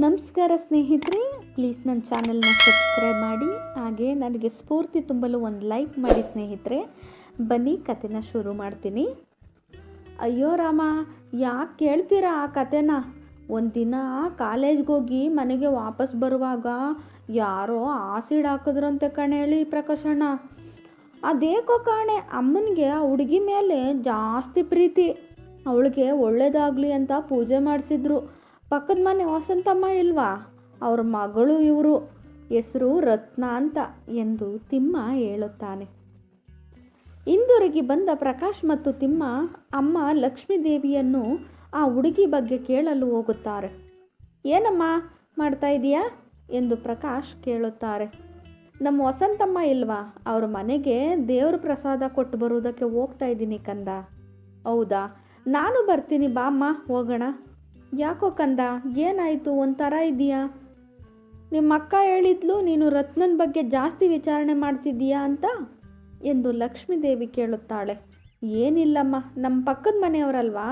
ನಮಸ್ಕಾರ ಸ್ನೇಹಿತರೆ ಪ್ಲೀಸ್ ನನ್ನ ಚಾನಲ್ನ ಸಬ್ಸ್ಕ್ರೈಬ್ ಮಾಡಿ. ಹಾಗೆ ನನಗೆ ಸ್ಫೂರ್ತಿ ತುಂಬಲು ಒಂದು ಲೈಕ್ ಮಾಡಿ ಸ್ನೇಹಿತರೆ. ಬನ್ನಿ ಕತೆನ ಶುರು ಮಾಡ್ತೀನಿ. ಅಯ್ಯೋ ರಾಮ, ಯಾಕೆ ಕೇಳ್ತೀರಾ ಆ ಕತೆನ ಒಂದಿನ ಕಾಲೇಜ್ಗೆ ಹೋಗಿ ಮನೆಗೆ ವಾಪಸ್ ಬರುವಾಗ ಯಾರೋ ಆಸಿಡ್ ಹಾಕಿದ್ರಂತೆ ಕಣೆ ಹೇಳಿ ಪ್ರಕಾಶಣ್ಣ. ಅದೇಕೋ ಕಾಣೆ, ಅಮ್ಮನಿಗೆ ಆ ಹುಡುಗಿ ಮೇಲೆ ಜಾಸ್ತಿ ಪ್ರೀತಿ. ಅವಳಿಗೆ ಒಳ್ಳೇದಾಗಲಿ ಅಂತ ಪೂಜೆ ಮಾಡಿಸಿದ್ರು. ಪಕ್ಕದ ಮನೆ ವಸಂತಮ್ಮ ಇಲ್ವಾ? ಅವ್ರ ಮಗಳು ಇವರು. ಹೆಸರು ರತ್ನ ಅಂತ ಎಂದು ತಿಮ್ಮ ಹೇಳುತ್ತಾನೆ. ಹಿಂದಿರುಗಿ ಬಂದ ಪ್ರಕಾಶ್ ಮತ್ತು ತಿಮ್ಮ ಅಮ್ಮ ಲಕ್ಷ್ಮೀದೇವಿಯನ್ನು ಆ ಹುಡುಗಿ ಬಗ್ಗೆ ಕೇಳಲು ಹೋಗುತ್ತಾರೆ. ಏನಮ್ಮ ಮಾಡ್ತಾ ಇದೀಯಾ? ಎಂದು ಪ್ರಕಾಶ್ ಕೇಳುತ್ತಾರೆ. ನಮ್ಮ ವಸಂತಮ್ಮ ಇಲ್ವಾ? ಅವ್ರ ಮನೆಗೆ ದೇವ್ರ ಪ್ರಸಾದ ಕೊಟ್ಟು ಬರುವುದಕ್ಕೆ ಹೋಗ್ತಾ ಇದ್ದೀನಿ ಕಂದ. ಹೌದಾ? ನಾನು ಬರ್ತೀನಿ ಬಾಮ್ಮ, ಹೋಗೋಣ. ಯಾಕೋ ಕಂದ, ಏನಾಯಿತು? ಒಂಥರ ಇದೆಯಾ ನಿಮ್ಮ ಅಕ್ಕ ಹೇಳಿದ್ಲು, ನೀನು ರತ್ನನ ಬಗ್ಗೆ ಜಾಸ್ತಿ ವಿಚಾರಣೆ ಮಾಡ್ತಿದ್ದೀಯಾ ಅಂತ ಎಂದು ಲಕ್ಷ್ಮೀದೇವಿ ಕೇಳುತ್ತಾಳೆ. ಏನಿಲ್ಲಮ್ಮ ನಮ್ಮ ಪಕ್ಕದ ಮನೆಯವರಲ್ವಾ?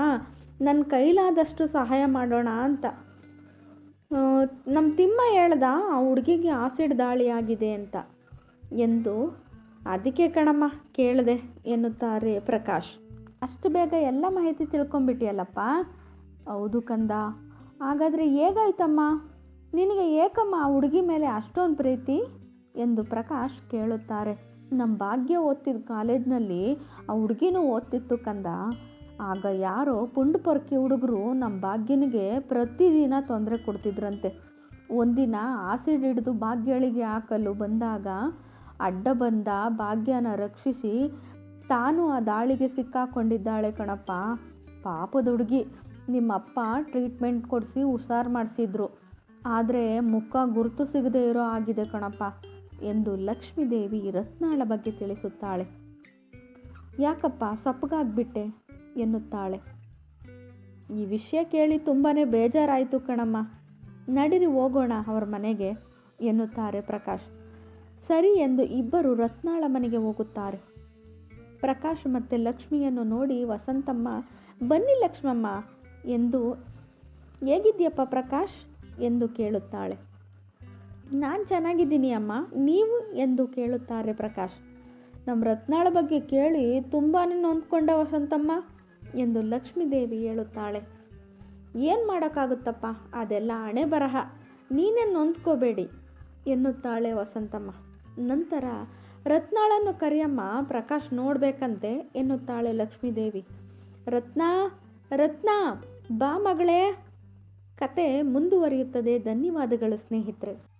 ನನ್ನ ಕೈಲಾದಷ್ಟು ಸಹಾಯ ಮಾಡೋಣ ಅಂತ. ನಮ್ಮ ತಿಮ್ಮ ಹೇಳ್ದ, ಆ ಹುಡುಗಿಗೆ ಆಸಿಡ್ ದಾಳಿ ಆಗಿದೆ ಅಂತ ಎಂದು ಅದಕ್ಕೆ ಕಣಮ್ಮ ಕೇಳಿದೆ ಎನ್ನುತ್ತಾರೆ ಪ್ರಕಾಶ್. ಅಷ್ಟು ಬೇಗ ಎಲ್ಲ ಮಾಹಿತಿ ತಿಳ್ಕೊಂಬಿಟ್ಟಿಯಲ್ಲಪ್ಪ ಹೌದು ಕಂದ. ಹಾಗಾದರೆ ಹೇಗಾಯ್ತಮ್ಮ? ನಿನಗೆ ಏಕಮ್ಮ ಆ ಹುಡುಗಿ ಮೇಲೆ ಅಷ್ಟೊಂದು ಪ್ರೀತಿ? ಎಂದು ಪ್ರಕಾಶ್ ಕೇಳುತ್ತಾರೆ. ನಮ್ಮ ಭಾಗ್ಯ ಓದ್ತಿದ್ದ ಕಾಲೇಜ್ನಲ್ಲಿ ಆ ಹುಡುಗಿನೂ ಓದ್ತಿತ್ತು ಕಂದ. ಆಗ ಯಾರೋ ಪುಂಡು ಪೊರ್ಕಿ ಹುಡುಗರು ನಮ್ಮ ಭಾಗ್ಯನಿಗೆ ಪ್ರತಿದಿನ ತೊಂದರೆ ಕೊಡ್ತಿದ್ರಂತೆ. ಒಂದಿನ ಆಸಿಡ್ ಹಿಡಿದು ಭಾಗ್ಯಳಿಗೆ ಹಾಕಲು ಬಂದಾಗ ಅಡ್ಡ ಬಂದ ಭಾಗ್ಯನ ರಕ್ಷಿಸಿ ತಾನು ಆ ದಾಳಿಗೆ ಸಿಕ್ಕಾಕೊಂಡಿದ್ದಾಳೆ ಕಣಪ್ಪ. ಪಾಪದ ಹುಡುಗಿ. ನಿಮ್ಮಪ್ಪ ಟ್ರೀಟ್ಮೆಂಟ್ ಕೊಡಿಸಿ ಹುಷಾರು ಮಾಡಿಸಿದ್ರು. ಆದರೆ ಮುಖ ಗುರುತು ಸಿಗದೇ ಇರೋ ಆಗಿದೆ ಕಣಪ್ಪ ಎಂದು ಲಕ್ಷ್ಮೀದೇವಿ ರತ್ನಾಳ ಬಗ್ಗೆ ತಿಳಿಸುತ್ತಾಳೆ. ಯಾಕಪ್ಪ ಸಪ್ಪಗಾಗ್ಬಿಟ್ಟೆ? ಎನ್ನುತ್ತಾಳೆ. ಈ ವಿಷಯ ಕೇಳಿ ತುಂಬಾ ಬೇಜಾರಾಯಿತು ಕಣಮ್ಮ. ನಡಿರಿ ಹೋಗೋಣ ಅವರ ಮನೆಗೆ, ಎನ್ನುತ್ತಾರೆ ಪ್ರಕಾಶ್. ಸರಿ ಎಂದು ಇಬ್ಬರು ರತ್ನಾಳ ಮನೆಗೆ ಹೋಗುತ್ತಾರೆ. ಪ್ರಕಾಶ್ ಮತ್ತು ಲಕ್ಷ್ಮಿಯನ್ನು ನೋಡಿ ವಸಂತಮ್ಮ, ಬನ್ನಿ ಲಕ್ಷ್ಮಮ್ಮ ಎಂದು ಹೇಗಿದ್ಯಪ್ಪ ಪ್ರಕಾಶ್? ಎಂದು ಕೇಳುತ್ತಾಳೆ. ನಾನು ಚೆನ್ನಾಗಿದ್ದೀನಿ ಅಮ್ಮ, ನೀವು? ಎಂದು ಕೇಳುತ್ತಾರೆ ಪ್ರಕಾಶ್. ನಮ್ಮ ರತ್ನಾಳ ಬಗ್ಗೆ ಕೇಳಿ ತುಂಬಾ ನೊಂದ್ಕೊಂಡ ವಸಂತಮ್ಮ, ಎಂದು ಲಕ್ಷ್ಮೀದೇವಿ ಹೇಳುತ್ತಾಳೆ. ಏನು ಮಾಡೋಕ್ಕಾಗುತ್ತಪ್ಪ? ಅದೆಲ್ಲ ಹಣೆ ಬರಹ. ನೀನೇ ನೊಂದ್ಕೋಬೇಡಿ, ಎನ್ನುತ್ತಾಳೆ ವಸಂತಮ್ಮ. ನಂತರ, ರತ್ನಾಳನ್ನು ಕರಿಯಮ್ಮ, ಪ್ರಕಾಶ್ ನೋಡಬೇಕಂತೆ, ಎನ್ನುತ್ತಾಳೆ ಲಕ್ಷ್ಮೀದೇವಿ. ರತ್ನ ರತ್ನ! ಬಾ ಮಗಳೇ. ಕತೆ ಮುಂದುವರಿಯುತ್ತದೆ. ಧನ್ಯವಾದಗಳು ಸ್ನೇಹಿತರೆ.